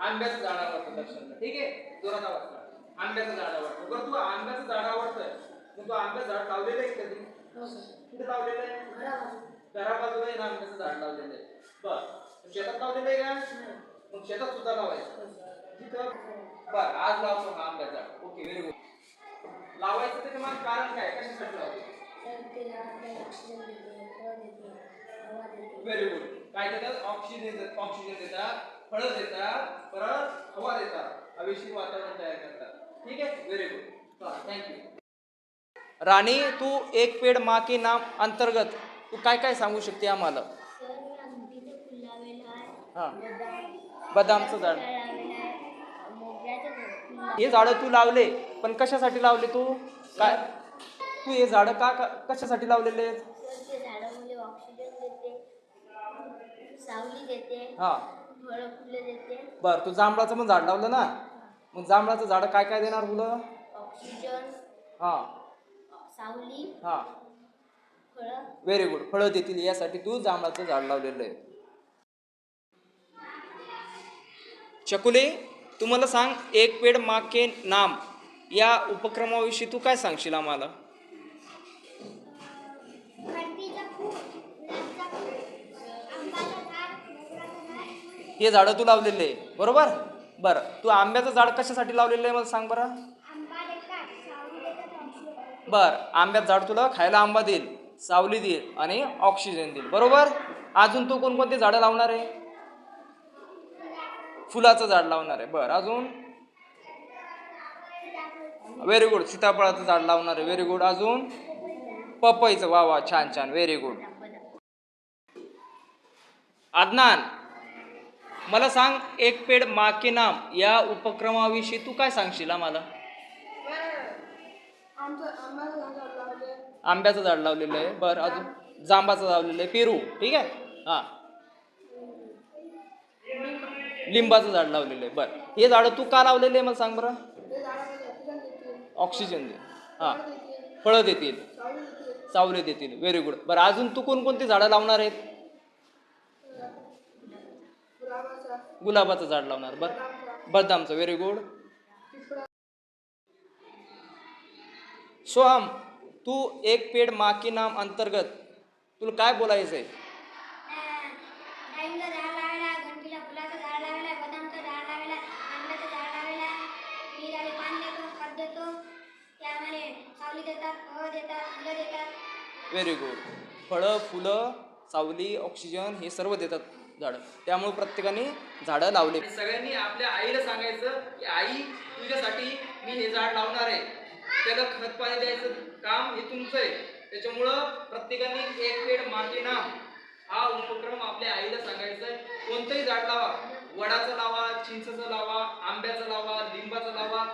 आंब्याचं झाड आवडतं घ्या. ठीक आहे. जोरात आवाज. आंब्याचं झाड आवडतं. बरं तू आंब्याचं झाड आवडतंय. मग तू आंब्याचं झाड लावलेलं आहे कधी? कुठे लावलेलं आहे? घराबाजूला. आहे ना आंब्याचं झाड लावलेलं आहे? बर. शेतात लावलेलं आहे का? मग शेतात सुद्धा लावायचं. तिथं बर आज लावतो हा आंब्याचं झाड. ओके व्हेरी गुड लावायचं त्याच्यामागे कारण काय? कशासाठी लावायचं व्हेरी गुड काय देतात? ऑक्सिजन देतात. ऑक्सिजन देतात. फळं देतात परत हवा देतात हवेशीर वातावरण तयार करतात. ठीक आहे? Very good thank you Rani तू एक पेड मा के नाम अंतर्गत तू काय काय सांगू शकते आम्हाला? हा. बदामचं झाड. हे झाडं तू लावले पण कशासाठी लावले तू? काय? तू हे झाडं का कशासाठी लावलेले आहेत? सावली देते. हा. बर तू जांभळाचं पण झाड लावलं ना? मग जांभळाचं झाड काय काय देणार फुलं ऑक्सिजन हा. सावली हा. फळं. व्हेरी गुड फळं देतील यासाठी तू जांभळाचं झाड लावलेलं आहे. चकुले तू मला सांग एक पेड माके नाम. या उपक्रमाविषयी तू काय सांगशील आम्हाला? हे झाडं तू लावलेले आहे. बरोबर? बरं. तू आंब्याचं झाड कशासाठी लावलेलं आहे मला सांग बरं. बर. आंब्याचं झाड तुला खायला आंबा देईल सावली देईल आणि ऑक्सिजन देईल. बरोबर? अजून तू कोणकोणती झाडं लावणार आहे? फुलाचं झाड लावणार आहे. बर. अजून? व्हेरी गुड सीताफळाचं झाड लावणार आहे. व्हेरी गुड अजून? पपईचं. वा वा. छान छान. व्हेरी गुड अदनान मला सांग एक पेड मा के नाम या उपक्रमाविषयी तू काय सांगशील आम्हाला? आंब्याचं झाड लावलेलं आहे. बरं अजून जांबाचं लावलेलं आहे. पेरू ठीक आहे? हां. लिंबाचं झाड लावलेलं आहे. बरं. हे झाडं तू का लावलेले आहे मला सांग बरं? ऑक्सिजन दे. हां. फळं देतील. सावले देतील. व्हेरी गुड बरं अजून तू कोणकोणती झाडं लावणार आहेत? गुलाबाचं झाड लावणार. बर बदामचं. व्हेरी गुड सोहम तू एक पेड माकी नाम अंतर्गत तुला काय बोलायचंय? व्हेरी गुड फळं फुलं सावली ऑक्सिजन हे सर्व देतात. झाडं. त्यामुळे प्रत्येकाने झाडं लावले. सगळ्यांनी आपल्या आईला सांगायचं की आई तुझ्यासाठी मी हे झाड लावणार आहे. त्याला खत पाणी द्यायचं काम हे तुमचं आहे. त्याच्यामुळं प्रत्येकाने एक पेड मागे नाम हा उपक्रम आपल्या आईला सांगायचा आहे. कोणतंही झाड लावा. वडाचं लावा चिंचचं लावा आंब्याचं लावा लिंबाचं लावा.